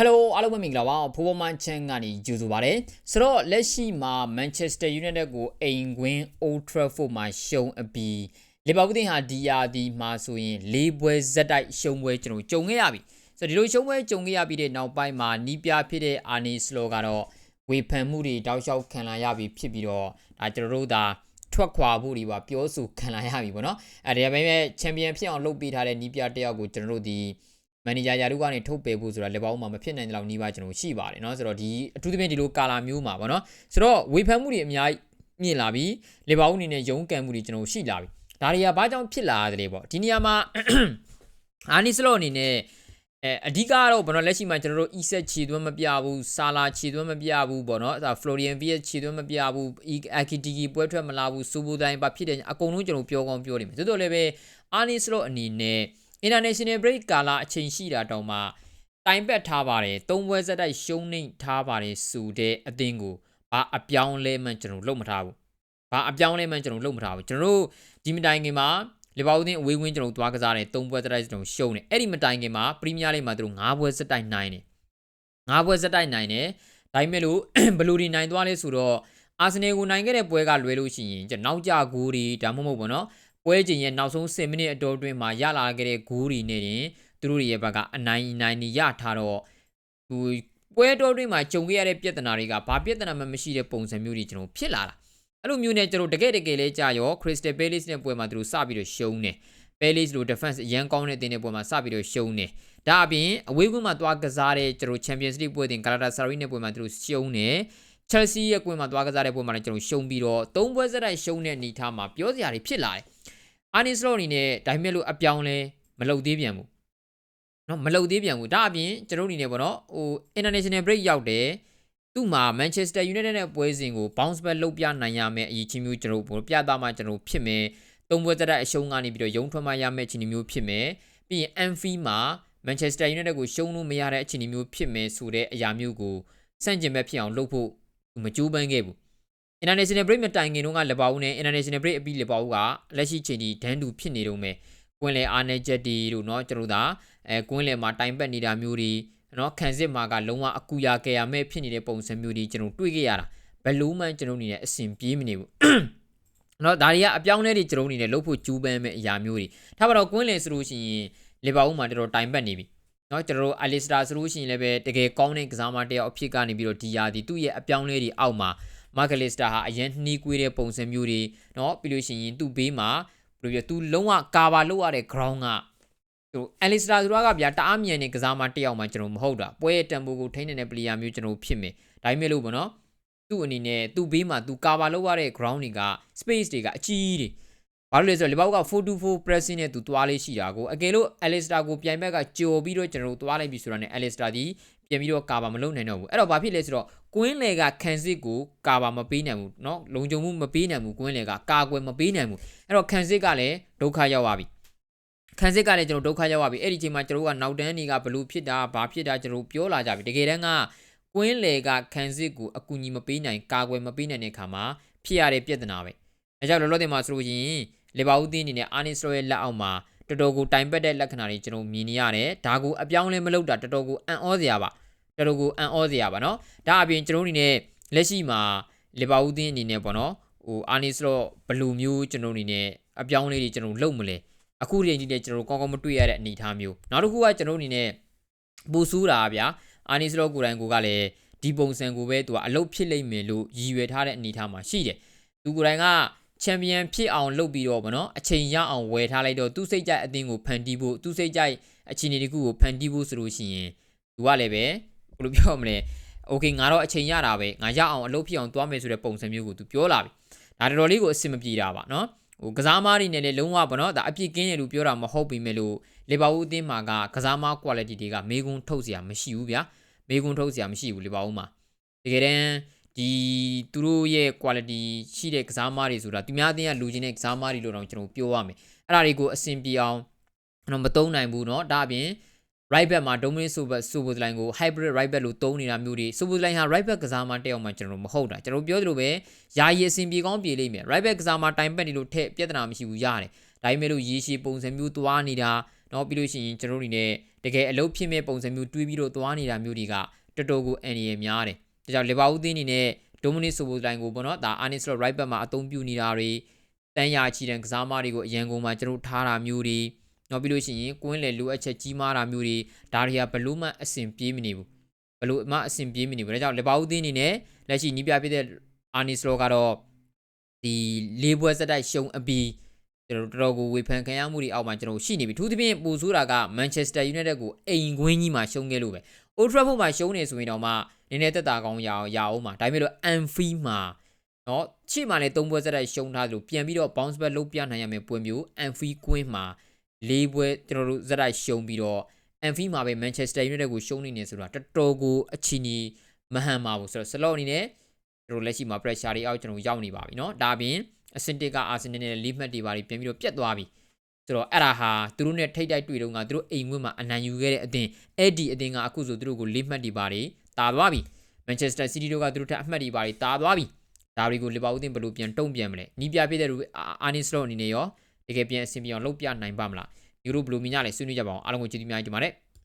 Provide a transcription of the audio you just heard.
Hello အားလုံးပဲမင်္ဂလာပါဖိုးဖိုးမန်ချန်ကနေကြိုဆိုပါရစေဆိုတော့လက်ရှိမှာ Manchester United ကိုအိမ်ကွင်း Old Trafford မှာရှုံးအပြီးလီဗာပူးတင်ဟာဒီယာဒီမှာဆိုရင်၄ပွဲဇက်တိုက်ရှုံးပွဲကျွန်တော်ကြုံခဲ့ရပြီဆိုတော့ဒီလိုရှုံးပွဲကြုံခဲ့ရပြီးတဲ့နောက်ပိုင်းမှာနီးပြဖြစ်တဲ့ Arne Slot ကတော့ဝေဖန်မှုတွေတောက်လျှောက်ခံလာရပြီးဖြစ်ပြီးတော့ဒါကျွန်တော်တို့ဒါထွက်ခွာဖို့တွေပါပြောဆိုခံလာရပြီပေါ့နော်အဲဒီဒါပေမဲ့ချန်ပီယံဖြစ်အောင်လုပ်ပေးထားတဲ့နီးပြတစ်ယောက်ကိုကျွန်တော်တို့ဒီ မန်နေဂျာယာတို့ကနေထုတ်ပယ်ဖို့ဆိုတာလက်ပေါင်းမှာမဖြစ်နိုင်တဲ့လောက်နီးပါကျွန်တော်ရှိပါတယ်เนาะဆိုတော့ဒီအထူးသဖြင့်ဒီလိုကာလာမျိုးမှာပေါ့နော်ဆိုတော့ဝေဖန်မှုတွေအများကြီးမြင့်လာပြီးလေပေါင်းအနေနဲ့ရုံးကန်မှုတွေကျွန်တော်ရှိလာပြီဒါတွေကဘာကြောင့်ဖြစ်လာရတယ်လဲပေါ့ဒီနေရာမှာ အာနီစလော့အနေနဲ့အဲအဓိကတော့ဘောနော်လက်ရှိမှာကျွန်တော်တို့ e-set ခြေသွင်းမပြဘူးဆာလာခြေသွင်းမပြဘူးပေါ့နော်အဲဒါ Florian Wirtz ခြေသွင်းမပြဘူး Akitiki ပွဲထွက်မလာဘူးစူဘူတိုင်းပါဖြစ်တဲ့အကုန်လုံးကျွန်တော်ပြောကောင်းပြောနေမယ်သို့တော်လည်းပဲအာနီစလော့အနေနဲ့ international break ကာလအချိန်ရှိတာတောင်မှတိုင်ပက်ထားပါတယ်သုံးပွဲဆက်တိုက်ရှုံးနေထားပါတယ်ဆိုတဲ့အသင်းကိုဘာအပြောင်းလဲမှကျွန်တော်လုပ်မထားဘူးဘာအပြောင်းလဲမှကျွန်တော်လုပ်မထားဘူးကျွန်တော်တို့ဒီမတိုင်ခင်မှာလီဗာပူးအသင်းအဝေးဝင်းကျွန်တော်သွားကစားတယ်သုံးပွဲဆက်တိုက်ကျွန်တော်ရှုံးတယ်အဲ့ဒီမတိုင်ခင်မှာပရီးမီးယားလိဂ်မှာသူတို့၅ပွဲဆက်တိုက်နိုင်တယ်၅ပွဲဆက်တိုက်နိုင်တယ်ဒါပေမဲ့လို့ဘလူးဒီနိုင်သွားလဲဆိုတော့အာဆင်နယ်ကိုနိုင်ခဲ့တဲ့ပွဲကလွဲလို့ရှိရင်ကျွန်တော်နောက်ကြဂိုးတွေဒါမှမဟုတ်ဘောနော် ပွဲချိန်ရဲ့နောက်ဆုံး10မိနစ်အတော်အတွင်းမှာရလာခဲ့တဲ့ဂိုးတွေနဲ့တင်သူတို့ရဲ့ဘက်ကအနိုင်နိုင်နေရထားတော့သူပွဲတော်တွင်းမှာကြုံခဲ့ရတဲ့ပြဿနာတွေကဘာပြဿနာမှမရှိတဲ့ပုံစံမျိုးတွေကျွန်တော်ဖြစ်လာတာအဲ့လိုမျိုးနဲ့ကျွန်တော်တကယ်တကယ်လေးကြာရော Crystal Palace နဲ့ပွဲမှာသူတို့စပြီးတော့ရှုံးတယ် Palace လို defense အရန်ကောင်းတဲ့တင်းတဲ့ပွဲမှာစပြီးတော့ရှုံးတယ်ဒါအပြင်အဝေးကွင်းမှာသွားကစားတဲ့ကျွန်တော် Champions League ပွဲတင် Galatasaray နဲ့ပွဲမှာသူတို့ရှုံးတယ် Chelsea ရဲ့ကွင်းမှာသွားကစားတဲ့ပွဲမှာလည်းကျွန်တော်ရှုံးပြီးတော့၃ပွဲစတိုက်ရှုံးတဲ့အနေအထားမှာပြောစရာတွေဖြစ်လာတယ် အာနီစလော့အနေနဲ့ဒါပေမဲ့လို့အပြောင်းလဲမလုပ်သေးပြန်ဘူးနော်မလုပ်သေးပြန်ဘူးဒါအပြင်ကျွန်တော်အနေနဲ့ပေါ့နော်ဟို international break ရောက်တယ်သူ့မှာ Manchester United နဲ့ပွဲစဉ်ကို bounce back လုပ်ပြနိုင်ရမယ်အရေးချင်းမျိုးကျွန်တော်တို့ပြသမှကျွန်တော်ဖြစ်မယ်သုံးပွဲသက်တဲ့အရှုံးကနေပြီးတော့ရုံထွက်မှရမယ့်အခြေအနေမျိုးဖြစ်မယ်ပြီးရင် Anfield မှာ Manchester United ကိုရှုံးလို့မရတဲ့အခြေအနေမျိုးဖြစ်မယ်ဆိုတဲ့အရာမျိုးကိုစန့်ကျင်ဘက်ဖြစ်အောင်လုပ်ဖို့မကြိုးပမ်းခဲ့ဘူး international break မတိုင်ခင်တုန်းကလပောက်နဲ့ international break အပြီးလပောက်ကလက်ရှိချိန်ဒီဒန်းတူဖြစ်နေတော့မယ်ကွင်းလေအားနေချက်တီတို့เนาะကျွန်တော်တို့အဲကွင်းလေမှာတိုင်ပတ်နေတာမျိုးတွေเนาะခံစစ်မှာကလုံးဝအကူရကြရမဲ့ဖြစ်နေတဲ့ပုံစံမျိုးတွေကျွန်တော်တွေ့ခဲ့ရတာဘယ်လို့မှကျွန်တော်အနေနဲ့အဆင်ပြေးမနေဘူးเนาะဒါတွေကအပြောင်းလဲတွေကျွန်တော်အနေနဲ့လုပ်ဖို့ကြိုးပမ်းမဲ့အရာမျိုးတွေထားပါတော့ကွင်းလေဆိုလို့ရှိရင်လပောက်မှာတော်တော်တိုင်ပတ်နေပြီเนาะကျွန်တော်တို့အလီစတာဆိုလို့ရှိရင်လည်းပဲတကယ်ကောင်းတဲ့ကစားမတယောက်အဖြစ်ကနေပြီးတော့ဒီယာဒီသူ့ရဲ့အပြောင်းလဲတွေအောက်မှာ မာကလစ်စတာဟာအရင်နှီးကွေးတဲ့ပုံစံမျိုးတွေเนาะပြီးလို့ရှိရင်သူ့ဘေးမှာဘယ်လိုပြောသူလုံးဝကာဗာလုပ်ရတဲ့ ground ကဟိုအလီစတာဆိုတာကဗျာတအားမြန်နေကစားမတယောက်မှကျွန်တော်မဟုတ်တာပွဲရဲ့တန်ဖိုးကိုထိန်းနေတဲ့ player မျိုးကျွန်တော်ဖြစ်မယ်ဒါပေမဲ့လို့ဗောနော်သူ့အနေနဲ့သူ့ဘေးမှာသူကာဗာလုပ်ရတဲ့ ground တွေက space တွေကအကြီးတွေဘာလို့လဲဆိုတော့လီဗာပူးက4-2-4 pressing နဲ့သူသွားလေးရှိတာကိုအကယ်လို့ Alistair ကိုပြိုင်ဘက်ကကြော်ပြီးတော့ကျွန်တော်တို့သွားလိုက်ပြီဆိုတာနဲ့ Alistair ဒီပြန်ပြီးတော့ကာဗာမလုပ်နိုင်တော့ဘူးအဲ့တော့ဘာဖြစ်လဲဆိုတော့ ကွင်းလေကခံစစ်ကိုကာဗာမပေးနိုင်ဘူးเนาะလုံခြုံမှုမပေးနိုင်ဘူးကွင်းလေကကာကွယ်မပေးနိုင်ဘူးအဲ့တော့ခံစစ်ကလည်းဒုက္ခရောက်သွားပြီခံစစ်ကလည်းကျွန်တော်ဒုက္ခရောက်သွားပြီအဲ့ဒီချိန်မှာကျွန်တော်ကနောက်တန်းတွေကဘလို့ဖြစ်တာဘာဖြစ်တာကျွန်တော်ပြောလာကြပြီတကယ်တမ်းကကွင်းလေကခံစစ်ကိုအကူအညီမပေးနိုင်ကာကွယ်မပေးနိုင်တဲ့ခါမှာဖြစ်ရတဲ့ပြဿနာပဲအဲကြောင့်လောလောဆယ်မှာဆိုလို့ရင်လေဘာဦးသင်းအနေနဲ့အာနီစရိုရဲ့လက်အောက်မှာတော်တော်ကိုတိုင်ပတ်တဲ့လက္ခဏာတွေကျွန်တော်မြင်နေရတယ်ဒါကိုအပြောင်းလဲမလုပ်တာတော်တော်ကိုအံ့ဩစရာပါ တော်တော်ကိုအံ့ဩစရာပါနော်ဒါအပြင်ကျွန်တော်အနေနဲ့လက်ရှိမှာလီဗာပူးတင်းအနေနဲ့ပေါ့နော်ဟိုအာနီစလော့ဘလူမျိုးကျွန်တော်အနေနဲ့အပြောင်းလေးတွေကျွန်တော်လုပ်မလဲအခုတည်းကြီးလည်းကျွန်တော်ကောင်းကောင်းမတွေ့ရတဲ့အနေအထားမျိုးနောက်တစ်ခုကကျွန်တော်အနေနဲ့ပူဆူးတာဗျာအာနီစလော့ကိုယ်တိုင်ကိုကလည်းဒီပုံစံကိုပဲသူကအလုပ်ဖြစ်လိမ့်မယ်လို့ရည်ရွယ်ထားတဲ့အနေအထားမှာရှိတယ်သူကိုယ်တိုင်ကချန်ပီယံဖြစ်အောင်လုပ်ပြီးတော့ဗောနော်အချိန်ရအောင်ဝယ်ထားလိုက်တော့သူစိတ်ကြိုက်အသင်းကိုဖန်တီးဖို့သူစိတ်ကြိုက်အခြေအနေတခုကိုဖန်တီးဖို့ဆိုလို့ရှိရင်သူကလည်းပဲ ဘယ်လိုပြောမလဲโอเคငါတော့အချိန်ရတာပဲငါရအောင်အလုပ်ဖြစ်အောင်သွားမယ်ဆိုတဲ့ပုံစံမျိုးကိုသူပြောလာပြီဒါတော်တော်လေးကိုအဆင်မပြေတာပါနော်ဟိုကစားမားတွေနဲ့လည်းလုံးဝဗောနော်ဒါအပြစ်ကင်းတယ်လို့ပြောတာမဟုတ်ပေမဲ့လို့လီဗာပူးအသင်းမှာကကစားမား quality တွေကမေကွန်းထုတ်စရာမရှိဘူးဗျာမေကွန်းထုတ်စရာမရှိဘူးလီဗာပူးမှာတကယ်တမ်းဒီသူတို့ရဲ့ quality ရှိတဲ့ကစားမားတွေဆိုတာသူများအသင်းကလူချင်းတဲ့ကစားမားတွေလို့တော့ကျွန်တော်ပြောရမယ်အဲ့ဒါတွေကိုအဆင်ပြေအောင်တော့မသုံးနိုင်ဘူးเนาะဒါအပြင် right back မှာ Dominic Sobat Soboslai ကို hybrid right back လို့သုံးနေတာမျိုးတွေ Soboslai ဟာ right back ကစားမတက်အောင်မှကျွန်တော်မဟုတ်တာကျွန်တော်ပြောသလိုပဲယာယီအဆင်ပြေကောင်းပြေလိမ့်မယ် right back ကစားမတိုင်ပတ်နေလို့ထက်ပြဿနာမရှိဘူးရတယ်ဒါပေမဲ့လို့ရေရှည်ပုံစံမျိုးသွားနေတာတော့ပြီးလို့ရှိရင်ကျွန်တော်တို့အနေနဲ့တကယ်အလုပ်ဖြစ်မဲ့ပုံစံမျိုးတွေးပြီးတော့သွားနေတာမျိုးတွေကတော်တော်ကိုအန္တရာယ်များတယ်ဒါကြောင့် Liverpool အသင်းအနေနဲ့ Dominic Soboslai ကိုပေါ့နော်ဒါ Arne Slot right back မှာအသုံးပြုနေတာတွေတန်ရာချီတန်ကစားမတွေကိုအရန်ကုန်မှာကျွန်တော်ထားတာမျိုးတွေ နောက်ပြီးလို့ရှိရင်ကွင်းလေလိုအပ်ချက်ကြီးမားတာမျိုးတွေဒါတွေကဘလို့မှအဆင်ပြေးမနေဘူးဘလို့မှအဆင်ပြေးမနေဘူးဒါကြောင့်လီဗာပူးသင်းအနေနဲ့လက်ရှိနီးပြပြတဲ့အာနစ်လော့ကတော့ဒီလေးပွဲစက်တိုက်ရှုံအပြီးကျွန်တော်တို့တော်တော်ကိုဝေဖန်ခံရမှုတွေအောက်မှာကျွန်တော်ရှိနေပြီ။အထူးသဖြင့်ပိုဆိုးတာက Manchester United ကိုအိမ်ကွင်းကြီးမှာရှုံးခဲ့လို့ပဲ။ Old Trafford မှာရှုံးနေဆိုရင်တော့မှနည်းနည်းသက်သာကောင်းရအောင်ရအောင်မှာဒါပေမဲ့လို့ Anfield မှာနော်ချစ်မှလည်း၃ပွဲစက်တိုက်ရှုံးထားသလိုပြန်ပြီးတော့ bounce back လုပ်ပြနိုင်ရမယ်ပွဲမျိုး Anfield ကွင်းမှာ ၄ပွဲကျွန်တော်တို့စက်တိုက်ရှုံးပြီးတော့ Anfield မှာပဲ Manchester United ကိုရှုံးနေနေဆိုတာတော်တော်ကိုအချီနီမဟန်ပါဘူးဆိုတော့ slot အနေနဲ့ကျွန်တော်လက်ရှိမှာ pressure တွေအောက်ကျွန်တော်ရောက်နေပါပြီเนาะဒါပြင်အဆင့်တစ်ကအာဆင်နယ်နဲ့လီးမှတ်တွေပါပြီးပြန်ပြီးတော့ပြတ်သွားပြီဆိုတော့အဲ့ဒါဟာသူတို့နဲ့ထိတ်တိုက်တွေ့တော့ကသူတို့အိမ်ဝင်းမှာအနိုင်ယူခဲ့တဲ့အသင်းအဲ့ဒီအသင်းကအခုဆိုသူတို့ကိုလီးမှတ်တွေပါပြီးတာသွားပြီမန်ချက်စတာစီးတီးတို့ကသူတို့ထက်အမှတ်တွေပါပြီးတာသွားပြီဒါတွေကိုလီဗာပူးအသင်းဘယ်လိုပြန်တုံ့ပြန်မလဲနီးပြပြတဲ့အာနီစလော့အနေနဲ့ရော တကယ်ပြန်အဆင်ပြေအောင်လုပ်ပြနိုင်ပါမလားဒီလိုဘယ်လိုမြင်ကြလဲဆွေးနွေးကြပါအောင်အားလုံးကိုကျေးဇူးများတင်ပါတယ်